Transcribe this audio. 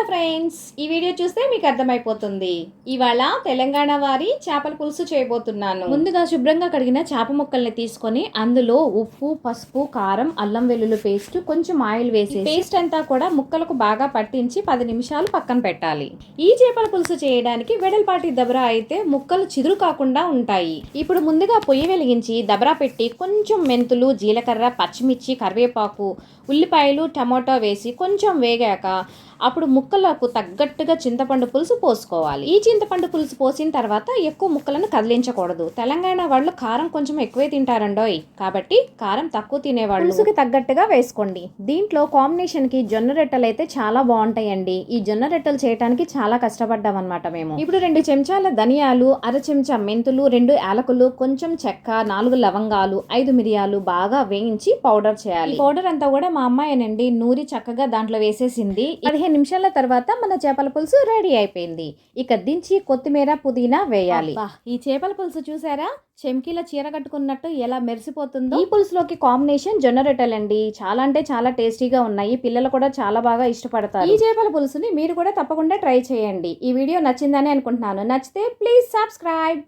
Hello friends? ఈ video చూస్తే మీకు అర్థమైపోతుంది. ఇవాళ తెలంగాణ వారి చేపల పులుసు చేయబోతున్నాను. ముందుగా శుభ్రంగా కడిగిన చేప ముక్కల్ని తీసుకొని అందులో ఉప్పు పసుపు కారం అల్లం వెల్లుల్లి పేస్ట్ కొంచెం ఆయిల్ వేసి పేస్ట్ అంతా కూడా ముక్కలకు బాగా పట్టించి పది నిమిషాలు పక్కన పెట్టాలి. ఈ చేపల పులుసు చేయడానికి వెడల్పాటి దబరా అయితే ముక్కలు చిదురు కాకుండా ఉంటాయి. ఇప్పుడు ముందుగా పొయ్యి వెలిగించి దబరా పెట్టి కొంచెం మెంతులు జీలకర్ర పచ్చిమిర్చి కరివేపాకు ఉల్లిపాయలు టమాటో వేసి కొంచెం వేగాక అప్పుడు ముక్కలకు తగ్గట్టుగా చింతపండు పులుసు పోసుకోవాలి. ఈ చింతపండు పులుసు పోసిన తర్వాత ఎక్కువ ముక్కలను కదిలించకూడదు. తెలంగాణ వాళ్ళు కారం కొంచెం ఎక్కువే తింటారండోయ్. కాబట్టి కారం తక్కువ తినేవాళ్ళు. పులుసుకి తగ్గట్టుగా వేసుకోండి. దీంట్లో కాంబినేషన్కి జొన్న రొట్టెలు అయితే చాలా బాగుంటాయండి. ఈ జొన్న రొట్టెలు చేయడానికి చాలా కష్టపడ్డాం అనమాట మేము. ఇప్పుడు రెండు చెంచాల ధనియాలు అర చెంచా మెంతులు రెండు యాలకులు కొంచెం చెక్క నాలుగు లవంగాలు ఐదు మిరియాలు బాగా వేయించి పౌడర్ చేయాలి. పౌడర్ అంతా కూడా మా అమ్మాయినండి నూరి చక్కగా దాంట్లో వేసేసింది. పదిహేను నిమిషాల తర్వాత మన చేపల పులుసు రెడీ అయిపోయింది. ఇక దించి కొత్తిమీర పుదీనా వేయాలి. ఈ చేపల పులుసు చూసారా? చెంకీల చీర కట్టుకున్నట్టు ఎలా మెరిసిపోతుందో. ఈ పులుసులోకి కాంబినేషన్ జొన్న రొట్టెలండి. చాలా అంటే చాలా టేస్టీగా ఉన్నాయి. పిల్లలు కూడా చాలా బాగా ఇష్టపడతారు. ఈ చేపల పులుసుని మీరు కూడా తప్పకుండా ట్రై చేయండి. ఈ వీడియో నచ్చిందని అనుకుంటున్నాను. నచ్చితే ప్లీజ్ సబ్స్క్రైబ్.